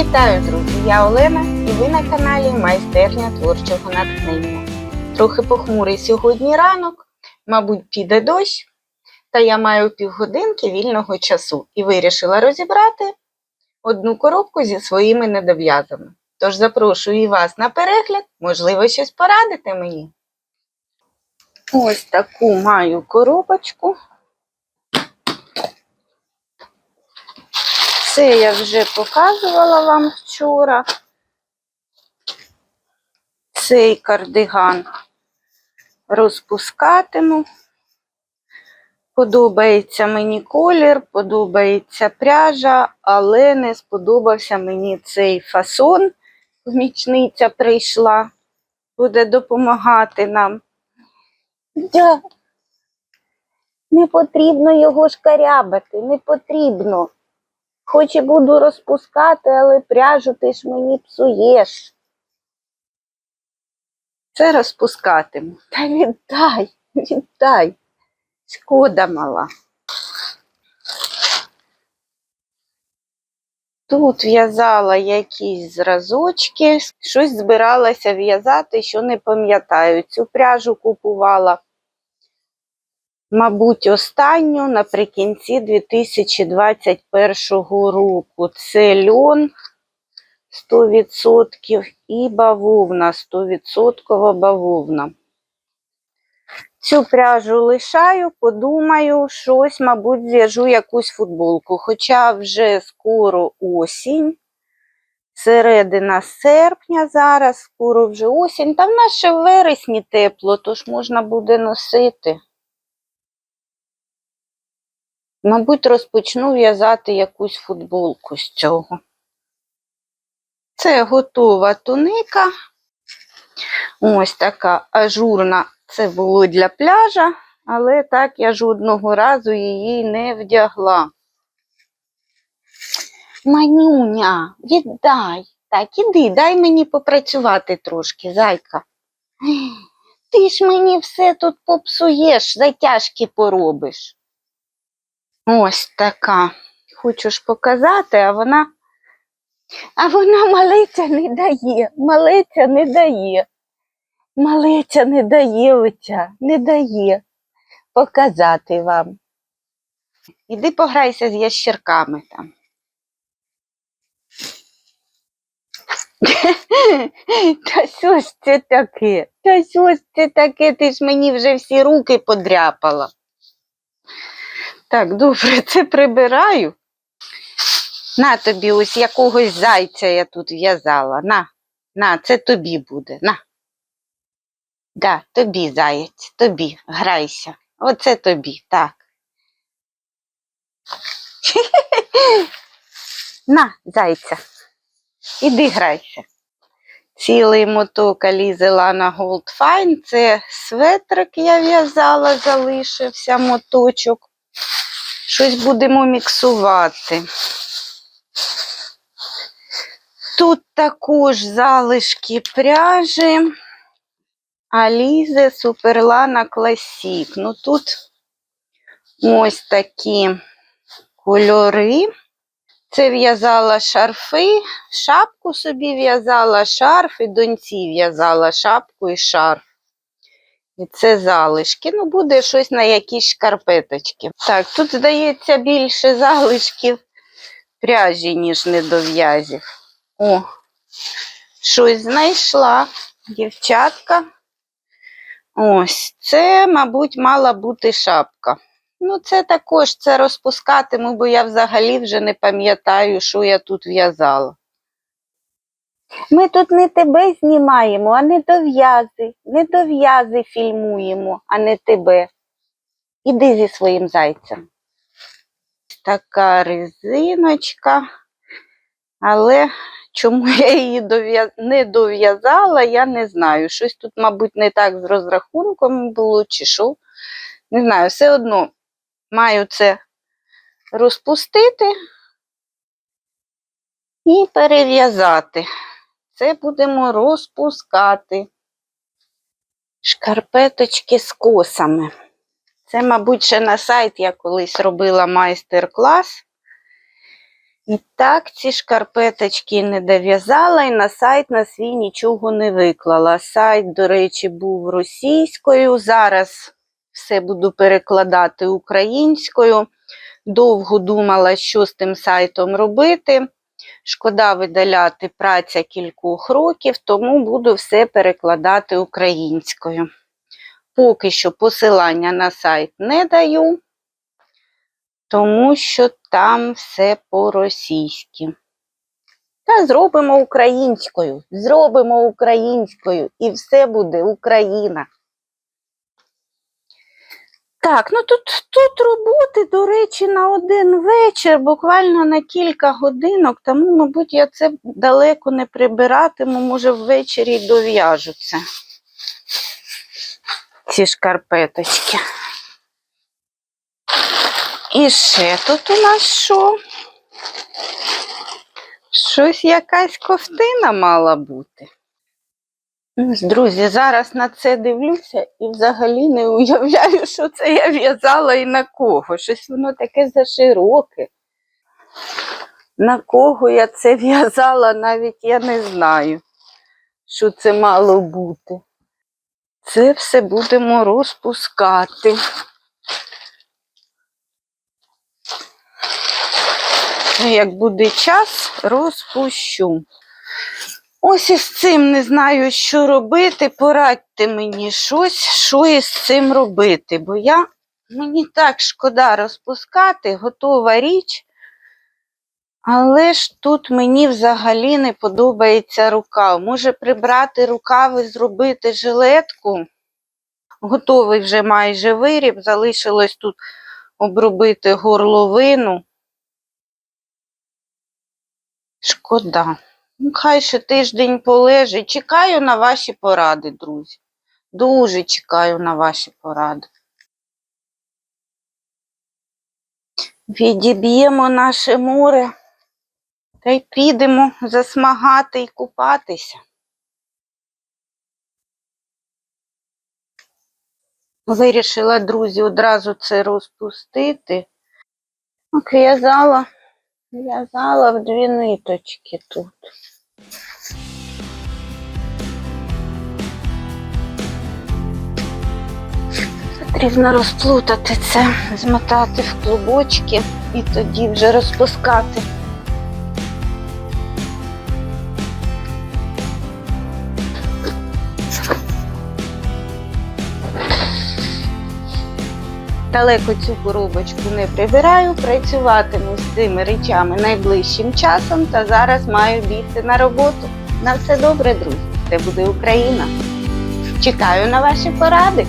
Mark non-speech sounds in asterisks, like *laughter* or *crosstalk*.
Вітаю, друзі! Я Олена і ви на каналі Майстерня творчого натхнення. Трохи похмурий сьогодні ранок, мабуть, піде дощ, та я маю півгодинки вільного часу і вирішила розібрати одну коробку зі своїми недов'язами. Тож запрошую і вас на перегляд, можливо, щось порадите мені. Ось таку маю коробочку. Це я вже показувала вам вчора. Цей кардиган розпускатиму. Подобається мені колір, подобається пряжа, але не сподобався мені цей фасон. Помічниця прийшла, буде допомагати нам. Не потрібно його шкарябати, не потрібно. Хоч і буду розпускати, але пряжу ти ж мені псуєш. Це розпускатиму. Та віддай, віддай. Шкода мала. Тут в'язала якісь зразочки, щось збиралася в'язати, що не пам'ятаю. Цю пряжу купувала мабуть, останню наприкінці 2021 року. Це льон 100% і бавовна, 100% бавовна. Цю пряжу лишаю, подумаю, щось, мабуть, зв'яжу якусь футболку. Хоча вже скоро осінь, середина серпня зараз, скоро вже осінь. Та в нас ще в вересні тепло, тож можна буде носити. Мабуть, розпочну в'язати якусь футболку з цього. Це готова туника. Ось така ажурна. Це було для пляжа, але так я жодного разу її не вдягла. Манюня, віддай. Так, іди, дай мені попрацювати трошки, зайка. Ти ж мені все тут попсуєш, затяжки поробиш. Ось така. Хочу ж показати, а вона. А вона малиця не дає, малиця не дає. Малиця не дає оця, не дає показати вам. Іди пограйся з ящерками там. *laughs* Та що ж це таке? Та що ж це таке? Ти ж мені вже всі руки подряпала. Так, добре, *laughs* це прибираю. На тобі ось якогось зайця я тут в'язала. На, на, це тобі буде. На. Да, тобі заєць, тобі, грайся. Оце тобі, так. *laughs* На, зайця. Іди грайся. Цілий моток Лана Gold Fine. Це светрик я в'язала, залишився моточок. Щось будемо міксувати. Тут також залишки пряжі. Алізе Суперлана Класік. Ну тут ось такі кольори. Це в'язала шарфи, шапку собі в'язала, шарф і доньці в'язала шапку і шарф. І це залишки. Ну, буде щось на якісь шкарпеточки. Так, тут, здається, більше залишків пряжі, ніж недов'язів. О, щось знайшла. Дівчатка. Ось, це, мабуть, мала бути шапка. Ну, це також це розпускатиму, бо я взагалі вже не пам'ятаю, що я тут в'язала. Ми тут не тебе знімаємо, а недов'язи. Недов'язи фільмуємо, а не тебе. Іди зі своїм зайцем. Така резиночка, але чому я її не дов'язала, я не знаю. Щось тут, мабуть, не так з розрахунком було, чи що. Не знаю, все одно маю це розпустити і перев'язати. Це будемо розпускати. Шкарпеточки з косами. Це, мабуть, ще на сайт я колись робила майстер-клас. І так, ці шкарпеточки не дов'язала і на сайт на свій нічого не виклала. Сайт, до речі, був російською. Зараз все буду перекладати українською. Довго думала, що з тим сайтом робити. Шкода видаляти праця кількох років, тому буду все перекладати українською. Поки що посилання на сайт не даю, тому що там все по-російськи. Та зробимо українською, зробимо українською, і все буде Україна. Так, ну тут, тут роботи, до речі, на один вечір, буквально на кілька годинок, тому, мабуть, я це далеко не прибиратиму, може, ввечері й дов'яжуться ці шкарпеточки. І ще тут у нас що? Щось якась ковтина мала бути. Друзі, зараз на це дивлюся і взагалі не уявляю, що це я в'язала і на кого. Щось воно таке зашироке. На кого я це в'язала, навіть я не знаю, що це мало бути. Це все будемо розпускати. Як буде час, розпущу. Ось із цим не знаю, що робити. Порадьте мені щось, що із цим робити, бо я мені так шкода розпускати, готова річ. Але ж тут мені взагалі не подобається рукав. Може прибрати рукав і зробити жилетку. Готовий вже майже виріб, залишилось тут обробити горловину. Шкода. Ну, хай ще тиждень полежить. Чекаю на ваші поради, друзі. Дуже чекаю на ваші поради. Відіб'ємо наше море та й підемо засмагати і купатися. Вирішила, друзі, одразу це розпустити. В'язала, в'язала в дві ниточки тут. Потрібно розплутати це, змотати в клубочки і тоді вже розпускати. Далеко цю коробочку не прибираю, працюватиму з цими речами найближчим часом та зараз маю бігти на роботу. На все добре, друзі. Це буде Україна. Чекаю на ваші поради.